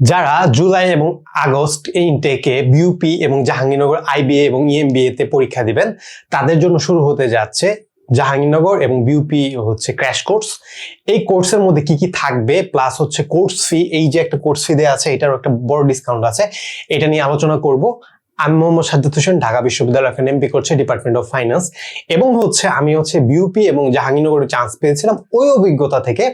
যারা জুলাই এবং আগস্ট ইনটেকে বিউপি এবং জাহাঙ্গীরনগর আইবিএ এবং E ইএমবিএ তে পরীক্ষা দিবেন, তাদের জন্য শুরু হতে যাচ্ছে জাহাঙ্গীরনগর এবং বিউপি হচ্ছে ক্র্যাশ কোর্স এই কোর্সের মধ্যে কি কি থাকবে প্লাস হচ্ছে কোর্স ফি এই যে একটা কোর্স ফি দেওয়া আছে, এটারও একটা বড় ডিসকাউন্ট আছে, এটা নিয়ে আলোচনা করব। আমি মোহাম্মদ সাদ্দাত হোসেন, ঢাকা বিশ্ববিদ্যালয় এখানে এমপি করছে ডিপার্টমেন্ট অফ ফাইন্যান্স এবং হচ্ছে আমি হচ্ছে বিউপি এবং জাহাঙ্গীরনগরে চান্স পেয়েছিলাম, ওই অভিজ্ঞতা থেকে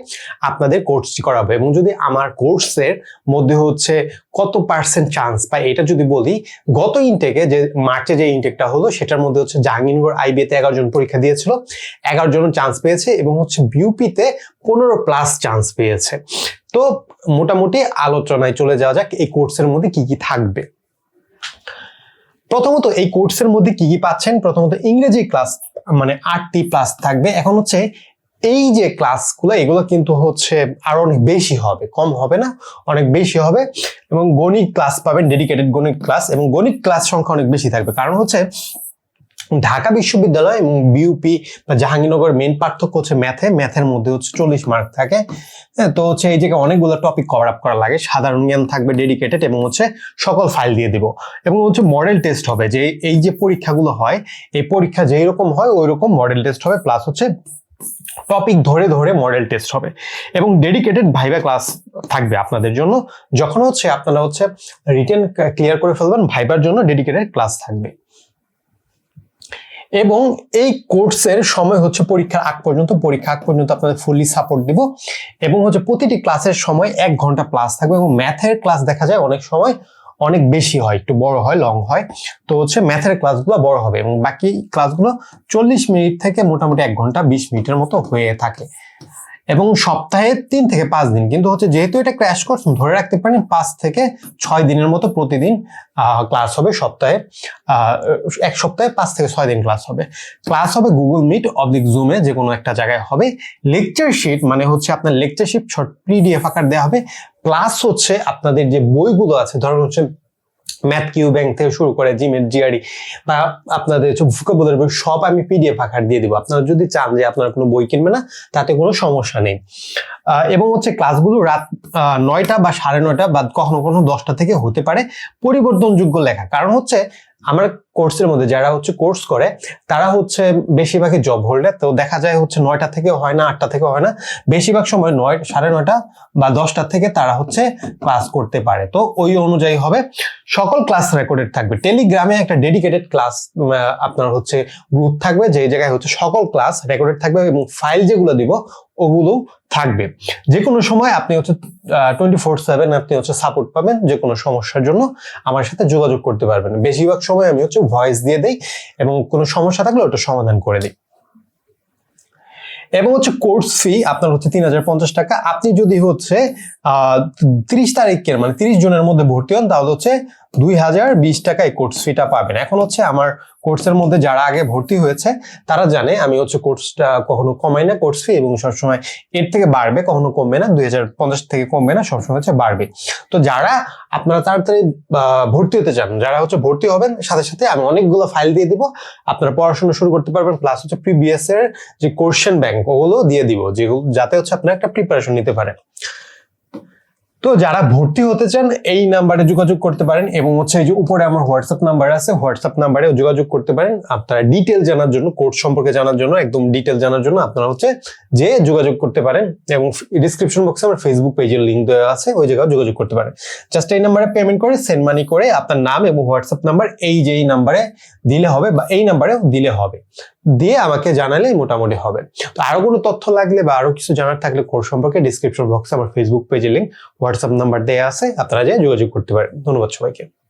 আপনাদের কোর্সটি করাবো। এবং যদি আমার কোর্সের মধ্যে হচ্ছে কত পার্সেন্ট চান্স পাই, এটা যদি বলি, গত ইনটেকে যে মার্চে যে ইনটেকটা হলো, সেটার মধ্যে হচ্ছে জাহাঙ্গীরনগর আইবিতে এগারো জন পরীক্ষা দিয়েছিল, এগারো জন চান্স পেয়েছে এবং হচ্ছে বিউপিতে পনেরো প্লাস চান্স পেয়েছে। তো মোটামুটি আলোচনায় চলে যাওয়া যাক, এই কোর্সের মধ্যে কি কি থাকবে। প্রথমত এই কোর্সের মধ্যে কি কি পাচ্ছেন? প্রথমত ইংরেজি ক্লাস মানে আটটি ক্লাস থাকবে। এখন হচ্ছে এই যে ক্লাসগুলো, এগুলো কিন্তু হচ্ছে আরও অনেক বেশি হবে, কম হবে না, অনেক বেশি হবে এবং গণিত ক্লাস পাবেন ডেডিকেটেড গণিত ক্লাস এবং গণিত ক্লাস সংখ্যা অনেক বেশি থাকবে। কারণ হচ্ছে ঢাকা বিশ্ববিদ্যালয় এবং বিউপি বা জাহাঙ্গীরনগর মেন পার্থক্য হচ্ছে ম্যাথে ম্যাথের মধ্যে হচ্ছে চল্লিশ মার্ক থাকে। হ্যাঁ, তো হচ্ছে এই জায়গায় অনেকগুলো টপিক কভার আপ করা লাগে। সাধারণ জ্ঞান থাকবে ডেডিকেটেড এবং হচ্ছে সকল ফাইল দিয়ে দিব। এবং হচ্ছে মডেল টেস্ট হবে যে এই যে পরীক্ষাগুলো হয় এই পরীক্ষা যেই রকম হয় ওই রকম মডেল টেস্ট হবে। প্লাস হচ্ছে টপিক ধরে ধরে মডেল টেস্ট হবে। এবং ডেডিকেটেড ভাইবা ক্লাস থাকবে আপনাদের জন্য। যখন হচ্ছে আপনারা হচ্ছে রিটেন ক্লিয়ার করে ফেলবেন ভাইবার জন্য ডেডিকেটেড ক্লাস থাকবে। এবং এই কোর্সের সময় হচ্ছে পরীক্ষার আগ পর্যন্ত, পরীক্ষা আগ পর্যন্ত আপনাদের ফুললি সাপোর্ট দিব এবং হচ্ছে প্রতিটি ক্লাসের সময় এক ঘণ্টা ক্লাস থাকবে এবং ম্যাথের ক্লাস দেখা যায় অনেক সময় অনেক বেশি হয়, একটু বড় হয় লং হয়। তো হচ্ছে ম্যাথের ক্লাসগুলো বড় হবে এবং বাকি ক্লাসগুলো চল্লিশ মিনিট থেকে মোটামুটি এক ঘণ্টা, বিশ মিনিটের মতো হয়ে থাকে। এবং সপ্তাহে তিন থেকে পাঁচ দিন। কিন্তু হচ্ছে যেহেতু এটা ক্র্যাশ কোর্স ধরে রাখতে পারেন পাঁচ থেকে ছয় দিনের মতো প্রতিদিন ক্লাস হবে সপ্তাহে এক সপ্তাহে পাঁচ থেকে ছয় দিন ক্লাস হবে। ক্লাস হবে গুগল মিট অবলিক জুমে যে কোনো একটা জায়গায় হবে। লেকচার শিট মানে হচ্ছে আপনার লেকচার শিট পিডিএফ আকার দেওয়া হবে। প্লাস হচ্ছে আপনাদের যে বইগুলো আছে, ধরুন হচ্ছে ম্যাথ কিউ ব্যাংক থেকে শুরু করে জিমের জিআরই বা আপনাদের ভূকবলের বই সব আমি পিডিএফ আকার দিয়ে দিব। আপনারা যদি চান যে আপনারা কোনো বই কিনবে না, তাতে কোনো সমস্যা নেই। এবং হচ্ছে ক্লাসগুলো রাত নয়টা বা সাড়ে নয়টা বা কখনো কখনো দশটা থেকে হতে পারে পরিবর্তনযোগ্য লেখা। কারণ হচ্ছে আমার কোর্সের মধ্যে যারা হচ্ছে কোর্স করে, তারা হচ্ছে বেশিরভাগই জব হোল্ডার তো দেখা যায় হচ্ছে নয়টা থেকে হয় না আটটা থেকে হয় না। বেশিরভাগ সময় নয়, সাড়ে নয়টা বা দশটা থেকে তারা হচ্ছে ক্লাস করতে পারে। তো ওই অনুযায়ী হবে। সকল ক্লাস রেকর্ডেড থাকবে। টেলিগ্রামে একটা ডেডিকেটেড ক্লাস আপনার হচ্ছে গ্রুপ থাকবে যে জায়গায় হচ্ছে সকল ক্লাস রেকর্ডেড থাকবে এবং ফাইল যেগুলো দিব, ওগুলো থাকবে। যে কোনো সময় আপনি হচ্ছে টোয়েন্টি ফোর সেভেন আপনি হচ্ছে সাপোর্ট পাবেন যে কোনো সমস্যার জন্য। আমার সাথে যোগাযোগ করতে পারবেন। বেশিরভাগ সময় আমি হচ্ছে ভয়েস দিয়ে দেই এবং কোনো সমস্যা থাকলে ওটা সমাধান করে দিই। এবং হচ্ছে কোর্স ফি আপনার হচ্ছে তিন হাজার পঞ্চাশ টাকা। আপনি যদি হচ্ছে তিরিশ তারিখের মানে তিরিশ জনের মধ্যে ভর্তি হন, তাহলে হচ্ছে দুই হাজার বিশ টাকায় কোর্স ফিটা পাবেন। এখন হচ্ছে আমার কোর্সের মধ্যে যারা আগে ভর্তি হয়েছে, তারা জানে আমি হচ্ছে কোর্সটা কখনো কমাই না কোর্স ফি এবং সবসময় এর থেকে বাড়বে, কখনো কমবে না, দুই হাজার পঞ্চাশ থেকে কমবে না, সবসময় হচ্ছে বাড়বে। তো যারা আপনারা তাড়াতাড়ি ভর্তি হতে চান, যারা হচ্ছে ভর্তি হবেন, সাথে সাথে আমি অনেকগুলো ফাইল দিয়ে দিব। আপনারা পড়াশোনা শুরু করতে পারবেন প্লাস হচ্ছে প্রিভিয়াস এর যে কোশ্চেন ব্যাংক ওগুলো দিয়ে দিব, যেগুলো যাতে হচ্ছে আপনারা একটা প্রিপারেশন নিতে পারেন। তো যারা ভর্তি হতে চান, এই নাম্বারে যোগাযোগ করতে পারেন এবং হচ্ছে এই যে উপরে আমার হোয়াটসঅ্যাপ নাম্বার আছে হোয়াটসঅ্যাপ নাম্বারে যোগাযোগ করতে পারেন। আপনারা ডিটেল জানার জন্য কোর্স সম্পর্কে জানার জন্য, একদম ডিটেল জানার জন্য আপনারা হচ্ছে যে যোগাযোগ করতে পারেন এবং ডিসক্রিপশন বক্সে আমার ফেসবুক পেজের লিঙ্ক দেওয়া আছে, ওই জায়গায় যোগাযোগ করতে পারেন। জাস্ট এই নাম্বারে পেমেন্ট করে সেন্ড মানি করে আপনার নাম এবং হোয়াটসঅ্যাপ নাম্বার এই যে এই নাম্বারে দিলে হবে বা এই নাম্বারেও দিলে হবে। দিয়ে আমাকে জানালেই মোটামুটি হবে। তো আরও কোনো তথ্য লাগলে বা আরও কিছু জানার থাকলে কোর্স সম্পর্কে ডিসক্রিপশন বক্সে আমার ফেসবুক পেজের লিঙ্ক হোয়াটসঅ্যাপ নাম্বার দেওয়া আছে, আপনারা যে যোগাযোগ করতে পারেন। ধন্যবাদ সবাইকে।